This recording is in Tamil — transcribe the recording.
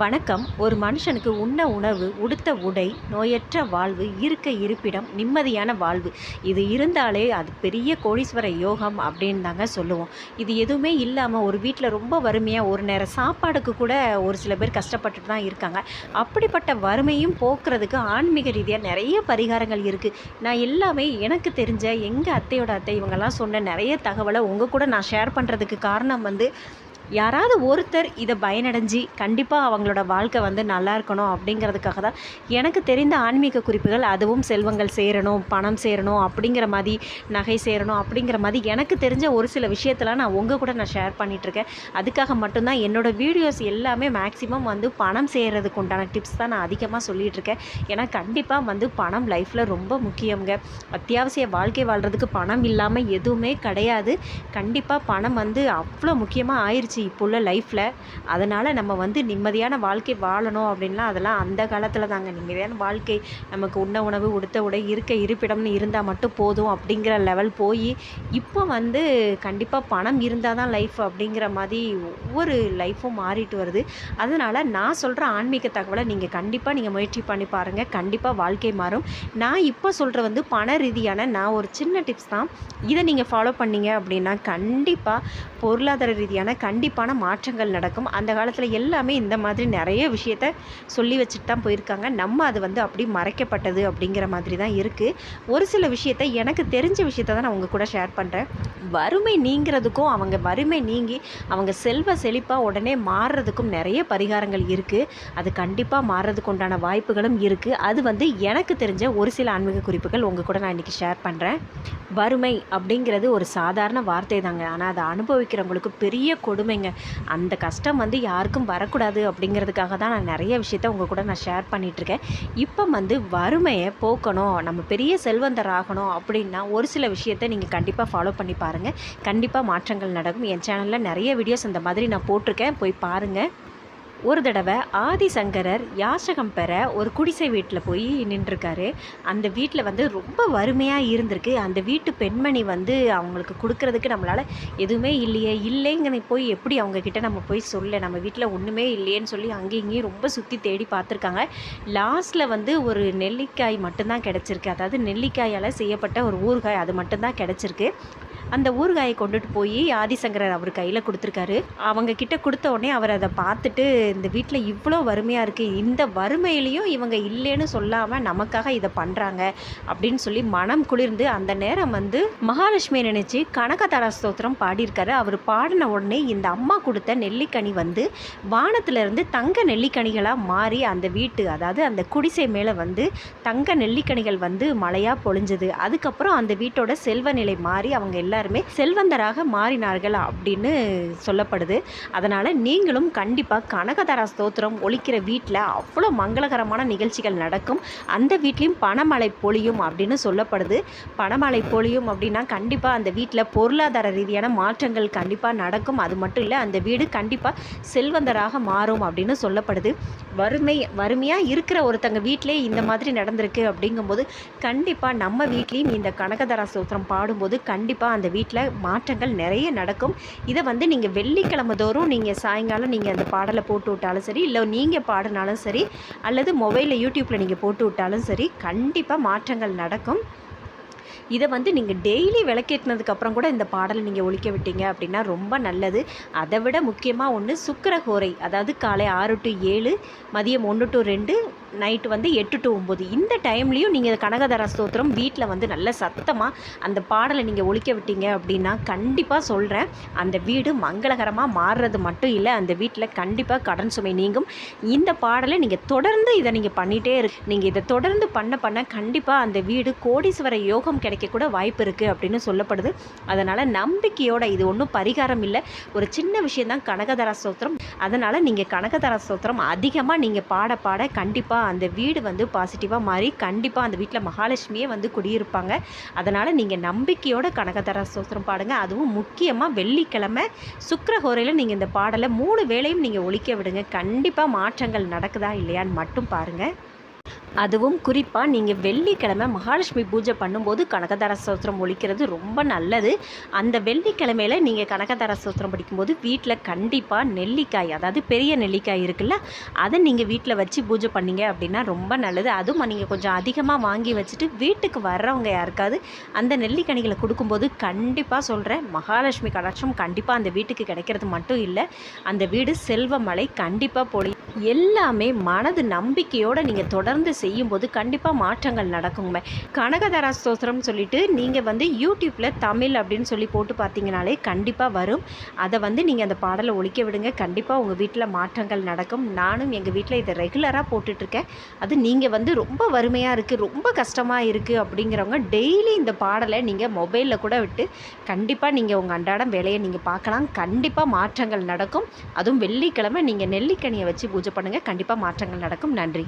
வணக்கம். ஒரு மனுஷனுக்கு உண்ண உணவு உடுத்த உடை நோயற்ற வாழ்வு இருக்க இருப்பிடம் நிம்மதியான வாழ்வு. இது இருந்தாலே அது பெரிய கோடீஸ்வர யோகம் அப்படின்னு தாங்க சொல்லுவோம். இது எதுவுமே இல்லாமல் ஒரு வீட்டில் ரொம்ப வறுமையாக ஒரு நேரம் சாப்பாடுக்கு கூட ஒரு சில பேர் கஷ்டப்பட்டுட்டு தான் இருக்காங்க. அப்படிப்பட்ட வறுமையும் போக்குறதுக்கு ஆன்மீக ரீதியாக நிறைய பரிகாரங்கள் இருக்குது நான் எல்லாமே எனக்கு தெரிஞ்ச எங்கள் அத்தையோட அத்தை இவங்கெல்லாம் சொன்ன நிறைய தகவலை உங்கள் கூட நான் ஷேர் பண்ணுறதுக்கு காரணம் வந்து யாராவது ஒருத்தர் இதை பயனடைஞ்சு கண்டிப்பாக அவங்களோட வாழ்க்கை வந்து நல்லா இருக்கணும் அப்படிங்கிறதுக்காக தான் எனக்கு தெரிந்த ஆன்மீக குறிப்புகள் அதுவும் செல்வங்கள் சேரணும் பணம் சேரணும் அப்படிங்கிற மாதிரி நகை சேரணும் அப்படிங்கிற மாதிரி எனக்கு தெரிஞ்ச ஒரு சில விஷயத்தெல்லாம் நான் உங்கள் கூட நான் ஷேர் பண்ணிகிட்ருக்கேன் அதுக்காக மட்டும்தான் என்னோடய வீடியோஸ் எல்லாமே மேக்ஸிமம் வந்து பணம் சேர்கிறதுக்கு உண்டான டிப்ஸ் தான் நான் அதிகமாக சொல்லிகிட்டு இருக்கேன். ஏன்னா கண்டிப்பாக வந்து பணம் லைஃப்பில் ரொம்ப முக்கியங்க அத்தியாவசிய வாழ்க்கை வாழ்கிறதுக்கு பணம் இல்லாமல் எதுவுமே கிடையாது. கண்டிப்பாக பணம் வந்து அவ்வளோ முக்கியமாக ஆயிடுச்சு இப்போ உள்ள லைஃப்பில் அதனால் நம்ம வந்து நிம்மதியான வாழ்க்கை வாழணும் அப்படின்லாம் அதெல்லாம் அந்த காலத்தில் தாங்க. நிம்மதியான வாழ்க்கை நமக்கு உண்ண உணவு உடுத்த உடை இருக்க இருப்பிடம்னு இருந்தால் மட்டும் போதும் அப்படிங்கிற லெவல் போய் இப்போ வந்து கண்டிப்பாக பணம் இருந்தால் தான் லைஃப் அப்படிங்கிற மாதிரி ஒவ்வொரு லைஃப்பும் மாறிட்டு வருது. அதனால் நான் சொல்கிற ஆன்மீக தகவலை நீங்கள் கண்டிப்பாக நீங்கள் முயற்சி பண்ணி பாருங்கள் கண்டிப்பாக வாழ்க்கை மாறும். நான் இப்போ சொல்கிற வந்து பண ரீதியான நான் ஒரு சின்ன டிப்ஸ் தான். இதை நீங்கள் ஃபாலோ பண்ணீங்க அப்படின்னா கண்டிப்பாக பொருளாதார ரீதியான கண்டிப்பாக கண்டிப்பான மாற்றங்கள் நடக்கும். அந்த காலத்தில் எல்லாமே இந்த மாதிரி நிறைய விஷயத்த சொல்லி வச்சுட்டு தான் போயிருக்காங்க. நம்ம அது வந்து அப்படி மறைக்கப்பட்டது அப்படிங்கிற மாதிரி தான் இருக்குது ஒரு சில விஷயத்த எனக்கு தெரிஞ்ச விஷயத்த தான் நான் உங்கள் கூட ஷேர் பண்ணுறேன் வறுமை நீங்கிறதுக்கும் அவங்க வறுமை நீங்கி அவங்க செல்வ செழிப்பாக உடனே மாறுறதுக்கும் நிறைய பரிகாரங்கள் இருக்குது அது கண்டிப்பாக மாறுறதுக்கு உண்டான வாய்ப்புகளும் இருக்குது அது வந்து எனக்கு தெரிஞ்ச ஒரு சில ஆன்மீக குறிப்புகள் உங்கள் கூட நான் இன்றைக்கி ஷேர் பண்ணுறேன் வறுமை அப்படிங்கிறது ஒரு சாதாரண வார்த்தை தாங்க. ஆனால் அதை அனுபவிக்கிறவங்களுக்கு பெரிய கொடுமை கொடுமைங்க அந்த கஷ்டம் வந்து யாருக்கும் வரக்கூடாது அப்படிங்கிறதுக்காக தான் நான் நிறைய விஷயத்த உங்கள் கூட நான் ஷேர் பண்ணிகிட்ருக்கேன் இப்போ வந்து வறுமையை போக்கணும் நம்ம பெரிய செல்வந்தர் ஆகணும் அப்படின்னா ஒரு சில விஷயத்த நீங்கள் கண்டிப்பாக ஃபாலோ பண்ணி பாருங்கள் கண்டிப்பாக மாற்றங்கள் நடக்கும். என் சேனலில் நிறைய வீடியோஸ் அந்த மாதிரி நான் போட்டிருக்கேன். போய் பாருங்கள் ஒரு தடவை ஆதிசங்கரர் யாசகம் பெற ஒரு குடிசை வீட்டில் போய் நின்றுருக்காரு. அந்த வீட்டில் வந்து ரொம்ப வறுமையாக இருந்திருக்கு. அந்த வீட்டு பெண்மணி வந்து அவங்களுக்கு கொடுக்கறதுக்கு நம்மளால் எதுவுமே இல்லையே. இல்லைங்கன்னு போய் எப்படி அவங்கக்கிட்ட நம்ம போய் சொல்ல? நம்ம வீட்டில் ஒன்றுமே இல்லையேன்னு சொல்லி அங்கேயும் இங்கேயும் ரொம்ப சுற்றி தேடி பார்த்துருக்காங்க. லாஸ்ட்டில் வந்து ஒரு நெல்லிக்காய் மட்டும்தான் கிடச்சிருக்கு. அதாவது நெல்லிக்காயால் செய்யப்பட்ட ஒரு ஊறுகாய் அது மட்டும்தான் கிடச்சிருக்கு. அந்த ஊறுகாயை கொண்டுட்டு போய் ஆதிசங்கரர் அவர் கையில் கொடுத்துருக்காரு. அவங்க கிட்ட கொடுத்த உடனே அவர் அதை பார்த்துட்டு இந்த வீட்டில் இவ்வளோ வறுமையாக இருக்குது இந்த வறுமையிலையும் இவங்க இல்லைன்னு சொல்லாமல் நமக்காக இதை பண்ணுறாங்க அப்படின்னு சொல்லி மனம் குளிர்ந்து அந்த நேரம் வந்து மகாலட்சுமியை நினச்சி கனகதார ஸ்தோத்திரம் பாடியிருக்காரு. அவர் பாடின உடனே இந்த அம்மா கொடுத்த நெல்லிக்கனி வந்து வானத்திலிருந்து தங்க நெல்லிக்கனிகளாக மாறி அந்த வீட்டு அதாவது அந்த குடிசை மேலே வந்து தங்க நெல்லிக்கனிகள் வந்து மழையாக பொழிஞ்சது. அதுக்கப்புறம் அந்த வீட்டோட செல்வ நிலை மாறி அவங்க எல்லா எல்லாருமே செல்வந்தராக மாறினார்கள் அப்படின்னு சொல்லப்படுது. அதனால் நீங்களும் கண்டிப்பாக கனகதார ஸ்தோத்திரம் ஒழிக்கிற வீட்டில் அவ்வளோ மங்களகரமான நிகழ்ச்சிகள் நடக்கும். அந்த வீட்லேயும் பணமழை பொழியும் அப்படின்னு சொல்லப்படுது. பணமழை பொழியும் அப்படின்னா கண்டிப்பாக அந்த வீட்டில் பொருளாதார ரீதியான மாற்றங்கள் கண்டிப்பாக நடக்கும். அது மட்டும் இல்லை அந்த வீடு கண்டிப்பாக செல்வந்தராக மாறும் அப்படின்னு சொல்லப்படுது. வறுமை வறுமையாக இருக்கிற ஒருத்தங்க வீட்டிலே இந்த மாதிரி நடந்திருக்கு அப்படிங்கும்போது கண்டிப்பாக நம்ம வீட்லேயும் இந்த கனகதார ஸ்தோத்திரம் பாடும்போது கண்டிப்பாக அந்த வீட்டில் மாற்றங்கள் நிறைய நடக்கும். இதை வந்து நீங்கள் வெள்ளிக்கிழமை தோறும் நீங்கள் சாயங்காலம் நீங்கள் அந்த பாடலை போட்டு விட்டாலும் சரி இல்லை நீங்கள் பாடினாலும் சரி அல்லது மொபைலில் யூடியூப்பில் நீங்கள் போட்டு விட்டாலும் சரி கண்டிப்பாக மாற்றங்கள் நடக்கும். இதை வந்து நீங்கள் டெய்லி விளக்கேற்றினதுக்கப்புறம் கூட இந்த பாடலை நீங்கள் ஒழிக்க விட்டீங்க அப்படின்னா ரொம்ப நல்லது. அதை விட முக்கியமாக ஒன்று சுக்கரகோரை அதாவது காலை ஆறு டு ஏழு மதியம் ஒன்று டு ரெண்டு நைட்டு வந்து எட்டு டு ஒம்பது. இந்த டைம்லேயும் நீங்கள் கனகதர ஸ்தோத்திரம் வீட்டில் வந்து நல்ல சத்தமாக அந்த பாடலை நீங்கள் ஒழிக்க விட்டீங்க அப்படின்னா கண்டிப்பாக சொல்கிறேன் அந்த வீடு மங்களகரமாக மாறுறது மட்டும் இல்லை அந்த வீட்டில் கண்டிப்பாக கடன் சுமை நீங்கும். இந்த பாடலை நீங்கள் தொடர்ந்து இதை நீங்கள் பண்ணிகிட்டே இருக்கு நீங்கள் இதை தொடர்ந்து பண்ண பண்ண கண்டிப்பாக அந்த வீடு கோடீஸ்வர யோகம் கிடைக்கக்கூட வாய்ப்பு இருக்குது அப்படின்னு சொல்லப்படுது. அதனால் நம்பிக்கையோட இது ஒன்றும் பரிகாரம் இல்லை. ஒரு சின்ன விஷயந்தான் கனகதர ஸ்தோத்திரம். அதனால் நீங்கள் கனகதார ஸ்தோத்திரம் அதிகமாக நீங்கள் பாட பாட கண்டிப்பாக அந்த வீடு வந்து பாசிட்டிவாக மாறி கண்டிப்பாக அந்த வீட்டில் மகாலட்சுமியே வந்து குடியிருப்பாங்க. அதனால் நீங்கள் நம்பிக்கையோட கனகதார ஸ்தோத்திரம் பாடுங்க. அதுவும் முக்கியமாக வெள்ளிக்கிழமை சுக்கரஹோரையில் நீங்கள் இந்த பாடலை மூணு வேளையும் நீங்கள் ஒழிக்க விடுங்க. கண்டிப்பாக மாற்றங்கள் நடக்குதா இல்லையான்னு மட்டும் பாருங்கள் அதுவும் குறிப்பாக நீங்கள் வெள்ளிக்கிழமை மகாலட்சுமி பூஜை பண்ணும்போது கனகதார சோத்திரம் ஒழிக்கிறது ரொம்ப நல்லது. அந்த வெள்ளிக்கிழமையில நீங்கள் கனகதார சோத்திரம் படிக்கும்போது வீட்டில் கண்டிப்பாக நெல்லிக்காய் அதாவது பெரிய நெல்லிக்காய் இருக்குல்ல அதை நீங்கள் வீட்டில் வச்சு பூஜை பண்ணீங்க அப்படின்னா ரொம்ப நல்லது. அதுவும் நீங்கள் கொஞ்சம் அதிகமாக வாங்கி வச்சுட்டு வீட்டுக்கு வர்றவங்க யாருக்காவது அந்த நெல்லிக்கனிகளை கொடுக்கும்போது கண்டிப்பாக சொல்கிறேன் மகாலட்சுமி கடாட்சம் கண்டிப்பாக அந்த வீட்டுக்கு கிடைக்கிறது மட்டும் இல்லை அந்த வீடு செல்வமலை கண்டிப்பாக பொழி. எல்லாமே மனது நம்பிக்கையோடு நீங்கள் தொடர்ந்து செய்யும்போது கண்டிப்பாக மாற்றங்கள் நடக்குங்க. கனகதாரா ஸ்தோத்திரம் சொல்லிட்டு நீங்கள் வந்து யூடியூப்பில் தமிழ் அப்படின்னு சொல்லி போட்டு பார்த்தீங்கனாலே கண்டிப்பாக வரும். அதை வந்து நீங்கள் அந்த பாடலை ஒழிக்க விடுங்க. கண்டிப்பாக உங்கள் வீட்டில் மாற்றங்கள் நடக்கும். நானும் எங்கள் வீட்டில் இதை ரெகுலராக போட்டுட்ருக்கேன். அது நீங்கள் வந்து ரொம்ப வறுமையாக இருக்குது ரொம்ப கஷ்டமாக இருக்குது அப்படிங்கிறவங்க டெய்லி இந்த பாடலை நீங்கள் மொபைலில் கூட விட்டு கண்டிப்பாக நீங்கள் உங்கள் அன்றாடம் வேலையை நீங்கள் பார்க்கலாம். கண்டிப்பாக மாற்றங்கள் நடக்கும். அதுவும் வெள்ளிக்கிழமை நீங்கள் நெல்லிக்கனியை வச்சு பூஜை பண்ணுங்கள் கண்டிப்பாக மாற்றங்கள் நடக்கும். நன்றி.